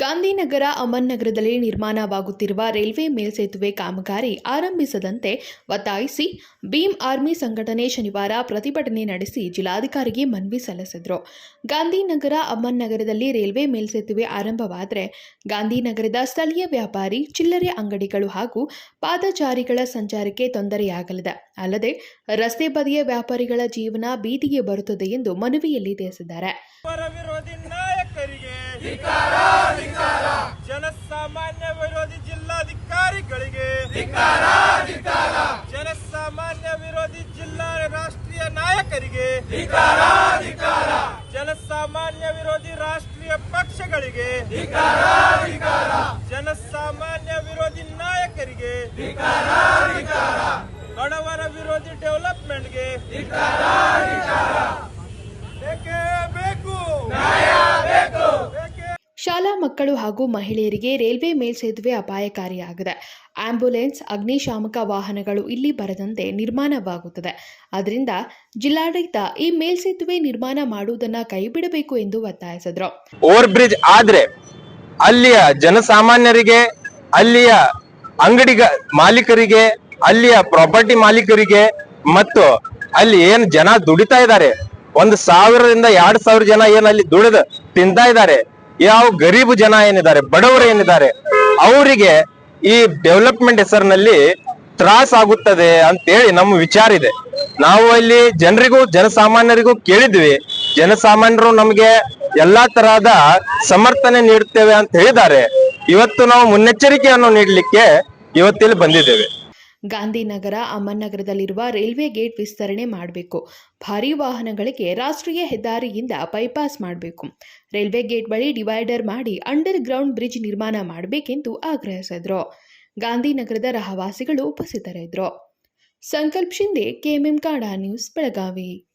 ಗಾಂಧಿನಗರ ಅಮನ್ ನಗರದಲ್ಲಿ ನಿರ್ಮಾಣವಾಗುತ್ತಿರುವ ರೈಲ್ವೆ ಮೇಲ್ಸೇತುವೆ ಕಾಮಗಾರಿ ಆರಂಭಿಸದಂತೆ ಒತ್ತಾಯಿಸಿ ಭೀಮ್ ಆರ್ಮಿ ಸಂಘಟನೆ ಶನಿವಾರ ಪ್ರತಿಭಟನೆ ನಡೆಸಿ ಜಿಲ್ಲಾಧಿಕಾರಿಗೆ ಮನವಿ ಸಲ್ಲಿಸಿದರು. ಗಾಂಧಿನಗರ ಅಮನ್ ನಗರದಲ್ಲಿ ರೈಲ್ವೆ ಮೇಲ್ಸೇತುವೆ ಆರಂಭವಾದರೆ ಗಾಂಧಿನಗರದ ಸ್ಥಳೀಯ ವ್ಯಾಪಾರಿ ಚಿಲ್ಲರೆ ಅಂಗಡಿಗಳು ಹಾಗೂ ಪಾದಚಾರಿಗಳ ಸಂಚಾರಕ್ಕೆ ತೊಂದರೆಯಾಗಲಿದೆ. ಅಲ್ಲದೆ ರಸ್ತೆ ಬದಿಯ ವ್ಯಾಪಾರಿಗಳ ಜೀವನ ಬೀದಿಗೆ ಬರುತ್ತದೆ ಎಂದು ಮನವಿಯಲ್ಲಿ ತಿಳಿಸಿದ್ದಾರೆ. ಪರವಿರೋಧಿ ನಾಯಕರಿಗೆ ಜನಸಾಮಾನ್ಯ ವಿರೋಧಿ ಜಿಲ್ಲಾಧಿಕಾರಿಗಳಿಗೆ ಜನಸಾಮಾನ್ಯ ವಿರೋಧಿ ಜಿಲ್ಲಾ ರಾಷ್ಟ್ರೀಯ ನಾಯಕರಿಗೆ ಜನಸಾಮಾನ್ಯ ವಿರೋಧಿ ರಾಷ್ಟ್ರೀಯ ಪಕ್ಷಗಳಿಗೆ ಜನಸಾಮಾನ್ಯ ವಿರೋಧಿ ನಾಯಕರಿಗೆ ಶಾಲಾ ಮಕ್ಕಳು ಹಾಗೂ ಮಹಿಳೆಯರಿಗೆ ರೈಲ್ವೆ ಮೇಲ್ಸೇತುವೆ ಅಪಾಯಕಾರಿಯಾಗಿದೆ. ಆಂಬ್ಯುಲೆನ್ಸ್ ಅಗ್ನಿಶಾಮಕ ವಾಹನಗಳು ಇಲ್ಲಿ ಬರದಂತೆ ನಿರ್ಮಾಣವಾಗುತ್ತದೆ. ಅದರಿಂದ ಜಿಲ್ಲಾಡಳಿತ ಈ ಮೇಲ್ಸೇತುವೆ ನಿರ್ಮಾಣ ಮಾಡುವುದನ್ನು ಕೈಬಿಡಬೇಕು ಎಂದು ಒತ್ತಾಯಿಸಿದರು. ಓವರ್ ಬ್ರಿಡ್ಜ್ ಆದ್ರೆ ಅಲ್ಲಿಯ ಜನಸಾಮಾನ್ಯರಿಗೆ, ಅಲ್ಲಿಯ ಅಂಗಡಿಗ ಮಾಲೀಕರಿಗೆ, ಅಲ್ಲಿಯ ಪ್ರಾಪರ್ಟಿ ಮಾಲೀಕರಿಗೆ ಮತ್ತು ಅಲ್ಲಿ ಏನ್ ಜನ ದುಡಿತಾ ಇದ್ದಾರೆ. ಒಂದು ಸಾವಿರದಿಂದ ಎರಡು ಸಾವಿರ ಜನ ಏನ್ ಅಲ್ಲಿ ದುಡಿದು ತಿಂತಾ ಇದ್ದಾರೆ. ಯಾವ ಗರೀಬ್ ಜನ ಏನಿದ್ದಾರೆ, ಬಡವರು ಏನಿದ್ದಾರೆ, ಅವರಿಗೆ ಈ ಡೆವಲಪ್ಮೆಂಟ್ ಹೆಸರಿನಲ್ಲಿ ತ್ರಾಸ ಆಗುತ್ತದೆ ಅಂತೇಳಿ ನಮ್ಮ ವಿಚಾರ ಇದೆ. ನಾವು ಅಲ್ಲಿ ಜನರಿಗೂ, ಜನಸಾಮಾನ್ಯರಿಗೂ ಕೇಳಿದ್ವಿ. ಜನಸಾಮಾನ್ಯರು ನಮಗೆ ಎಲ್ಲಾ ತರಹದ ಸಮರ್ಥನೆ ನೀಡುತ್ತೇವೆ ಅಂತ ಹೇಳಿದ್ದಾರೆ. ಇವತ್ತು ನಾವು ಮುನ್ನೆಚ್ಚರಿಕೆಯನ್ನು ನೀಡಲಿಕ್ಕೆ ಇವತ್ತಿಲ್ಲಿ ಬಂದಿದ್ದೇವೆ. ಗಾಂಧಿನಗರ ಅಮ್ಮನಗರದಲ್ಲಿರುವ ರೈಲ್ವೆ ಗೇಟ್ ವಿಸ್ತರಣೆ ಮಾಡಬೇಕು. ಭಾರೀ ವಾಹನಗಳಿಗೆ ರಾಷ್ಟ್ರೀಯ ಹೆದ್ದಾರಿಯಿಂದ ಬೈಪಾಸ್ ಮಾಡಬೇಕು. ರೈಲ್ವೆ ಗೇಟ್ ಬಳಿ ಡಿವೈಡರ್ ಮಾಡಿ ಅಂಡರ್ ಗ್ರೌಂಡ್ ಬ್ರಿಡ್ಜ್ ನಿರ್ಮಾಣ ಮಾಡಬೇಕೆಂದು ಆಗ್ರಹಿಸಿದರು. ಗಾಂಧಿನಗರದ ರಹವಾಸಿಗಳು ಉಪಸ್ಥಿತರಿದ್ದರು ಸಂಕಲ್ಪ್ ಶಿಂದೆ ಕೆಎಂಎಂ ಕಾಡಾ ನ್ಯೂಸ್, ಬೆಳಗಾವಿ.